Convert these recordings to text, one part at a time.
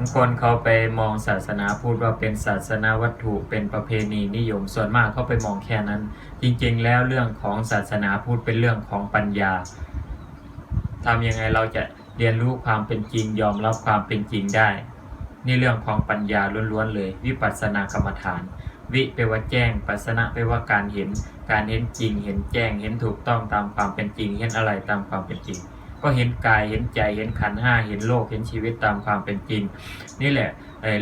างคนเขาไปมองศาสนาพูดว่าเป็นศาสนาวัตถุเป็นประเพณีนิยมส่วนมากเขาไปมองแค่นั้น จริงๆ แล้วเรื่องของศาสนาพูดเป็นเรื่องของปัญญาทำยังไงเราจะเรียนรู้ความเป็นจริงยอมรับความเป็นจริงได้ นี่เรื่องของปัญญาล้วนๆเลย วิปัสสนากรรมฐาน วิแปว่าแจ้ง ปัสนะแปว่าการเห็น การเห็นจริง เห็นแจ้ง เห็นถูกต้องตามความเป็นจริง เห็นอะไรตามความเป็นจริง ก็เห็นกายเห็นใจเห็นขันห้าเห็นโลกเห็นชีวิตตามความเป็นจริง นี่แหละ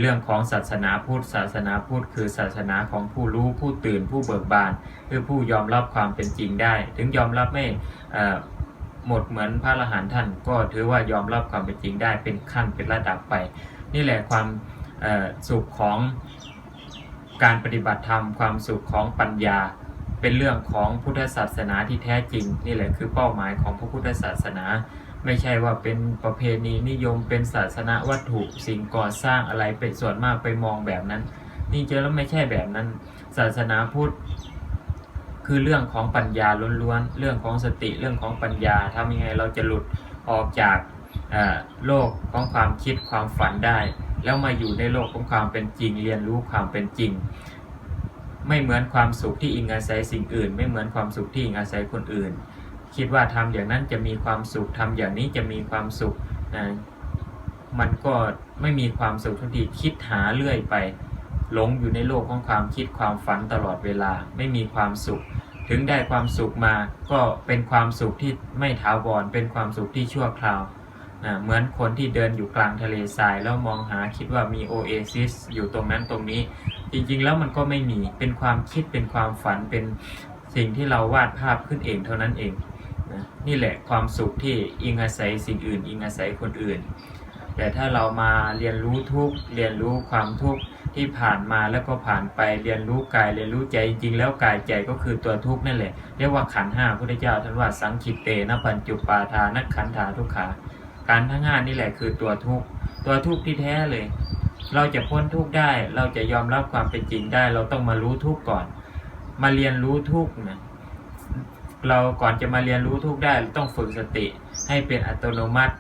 เรื่องของศาสนาพุทธศาสนาพุทธคือศาสนาของผู้รู้ผู้ตื่นผู้เบิกบานคือผู้ยอมรับความเป็นจริงได้ ถึงยอมรับไม่หมดเหมือนพระอรหันต์ท่าน ก็ถือว่ายอมรับความเป็นจริงได้เป็นขั้นเป็นระดับไป นี่แหละความสุขของการปฏิบัติธรรมความสุขของปัญญา เป็นเรื่องของพุทธศาสนาที่แท้จริง นี่แหละคือเป้าหมายของพระพุทธศาสนา ไม่ใช่ว่าเป็นประเพณีนิยมเป็นศาสนาวัตถุสิ่งก่อสร้างอะไรเป็นส่วนมากไปมองแบบนั้นจริงๆแล้วไม่ใช่แบบนั้น ศาสนาพุทธคือเรื่องของปัญญาล้วนๆ เรื่องของสติเรื่องของปัญญาทำยังไงเราจะหลุดออกจากโลกของความคิดความฝันได้ แล้วมาอยู่ในโลกของความเป็นจริง เรียนรู้ความเป็นจริง ไม่เหมือนความสุขที่อิงอาศัยสิ่งอื่น ไม่เหมือนความสุขที่อิงอาศัยคนอื่น คิดว่าทำอย่างนั้นจะมีความสุขทำอย่างนี้จะมีความสุขนะมันก็ไม่มีความสุขทุกทีคิดหาเรื่อยไปหลงอยู่ในโลกของความคิดความฝันตลอดเวลาไม่มีความสุข ถึงได้ความสุขมาก็เป็นความสุขที่ไม่ถาวรเป็นความสุขที่ชั่วคราวนะเหมือนคนที่เดินอยู่กลางทะเลทรายแล้วมองหาคิดว่ามีโอเอซิสอยู่ตรงนั้นตรงนี้ จริงๆ แล้วมันก็ไม่มี เป็นความคิด เป็นความฝัน เป็นสิ่งที่เราวาดภาพขึ้นเองเท่านั้นเองนะนี่แหละความสุขที่อิงอาศัยสิ่งอื่น อิงอาศัยคนอื่น แต่ถ้าเรามาเรียนรู้ทุกเรียนรู้ความทุกข์ที่ผ่านมาแล้วก็ผ่านไป เรียนรู้กาย เรียนรู้ใจ จริงๆ แล้วกายใจก็คือตัวทุกข์นั่นแหละ เรียกว่าขันห้าพุทธเจ้าท่านว่าสังคิตเตนะปัญจุปาทานักขันธาทุกขา การทั้งห้านี่แหละคือตัวทุกข์ ตัวทุกข์ที่แท้เลย เราจะพ้นทุกข์ได้ เราจะยอมรับความเป็นจริงได้ เราต้องมารู้ทุกข์ก่อน มาเรียนรู้ทุกข์นะเราก่อนจะมาเรียนรู้ทุกข์ได้ต้องฝึกสติให้เป็นอัตโนมัติ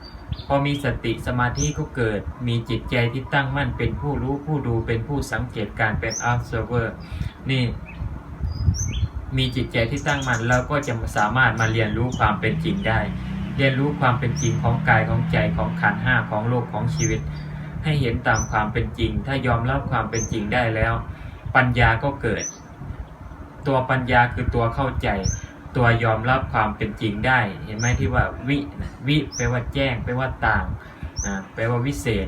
พอมีสติสมาธิก็เกิด มีจิตใจที่ตั้งมั่นเป็นผู้รู้ผู้ดูเป็นผู้สังเกตการเป็น observer นี่มีจิตใจที่ตั้งมั่นเราก็จะสามารถมาเรียนรู้ความเป็นจริงได้ เรียนรู้ความเป็นจริงของกายของใจของขันห้าของโลกของชีวิต ให้เห็นตามความเป็นจริง ถ้ายอมรับความเป็นจริงได้แล้ว ปัญญาก็เกิด ตัวปัญญาคือตัวเข้าใจ ตัวยอมรับความเป็นจริงได้ เห็นไหมที่ว่าวิวิแปลว่าแจ้งแปลว่าต่างแปลว่าวิเศษ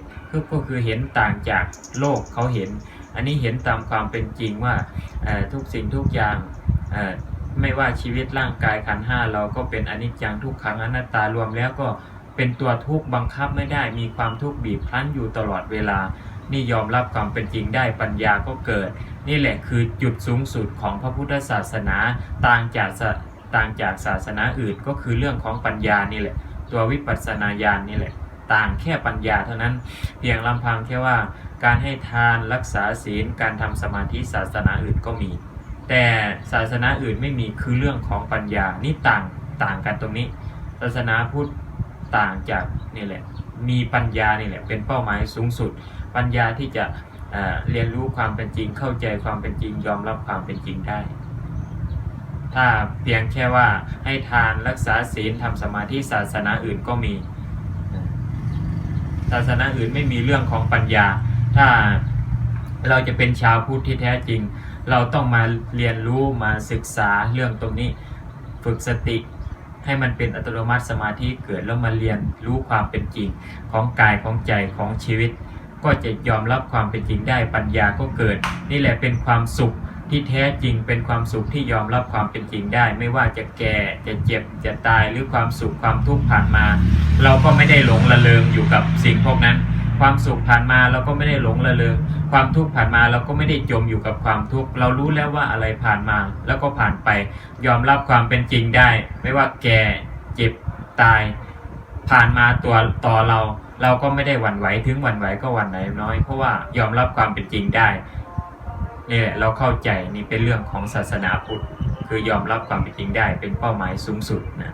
ก็คือเห็นต่างจากโลกเขาเห็น อันนี้เห็นตามความเป็นจริงว่าทุกสิ่งทุกอย่างไม่ว่าชีวิตร่างกายขันห้าเราก็เป็นอนิจจังทุกขังอนัตตารวมแล้วก็ เป็นตัวทุกข์บังคับไม่ได้มีความทุกข์บีบคั้นอยู่ตลอดเวลา นี่ยอมรับความเป็นจริงได้ปัญญาก็เกิด นี่แหละคือจุดสูงสุดของพระพุทธศาสนาต่างจากต่างจากศาสนาอื่นก็คือเรื่องของปัญญานี่แหละ ตัววิปัสสนาญาณนี่แหละ ต่างแค่ปัญญาเท่านั้น เพียงลำพังแค่ว่า การให้ทานรักษาศีล การทำสมาธิศาสนาอื่นก็มี แต่ศาสนาอื่นไม่มีคือเรื่องของปัญญานี่ต่างต่างกันตรงนี้ ศาสนาพุทธ ต่างจากนี่แหละมีปัญญานี่แหละเป็นเป้าหมายสูงสุด ปัญญาที่จะเอ่อเรียนรู้ความเป็นจริงเข้าใจความเป็นจริงยอมรับความเป็นจริงได้ ถ้าเพียงแค่ว่าให้ทานรักษาศีลทำสมาธิศาสนาอื่นก็มี ศาสนาอื่นไม่มีเรื่องของปัญญา ถ้าเราจะเป็นชาวพุทธที่แท้จริง เราต้องมาเรียนรู้มาศึกษาเรื่องตรงนี้ ฝึกสติ ให้มันเป็นอัตโนมัติสมาธิเกิดแล้วมาเรียนรู้ความเป็นจริงของกายของใจของชีวิต ก็จะยอมรับความเป็นจริงได้ปัญญาก็เกิด นี่แหละเป็นความสุขที่แท้จริงเป็นความสุขที่ยอมรับความเป็นจริงได้ ไม่ว่าจะแก่จะเจ็บจะตายหรือความสุขความทุกข์ผ่านมา เราก็ไม่ได้หลงระเริงอยู่กับสิ่งพวกนั้น ความสุขผ่านมาเราก็ไม่ได้หลงระเริงความทุกข์ผ่านมาเราก็ไม่ได้จมอยู่กับความทุกข์เรารู้แล้วว่าอะไรผ่านมาแล้วก็ผ่านไป ยอมรับความเป็นจริงได้ ไม่ว่าแก่เจ็บตาย ผ่านมาตัวต่อเรา เราก็ไม่ได้หวั่นไหวถึงหวั่นไหวก็หวั่นไหวน้อยเพราะว่ายอมรับความเป็นจริงได้นี่แหละเราเข้าใจนี่เป็นเรื่องของศาสนาพุทธคือยอมรับความเป็นจริงได้เป็นเป้าหมายสูงสุดนะ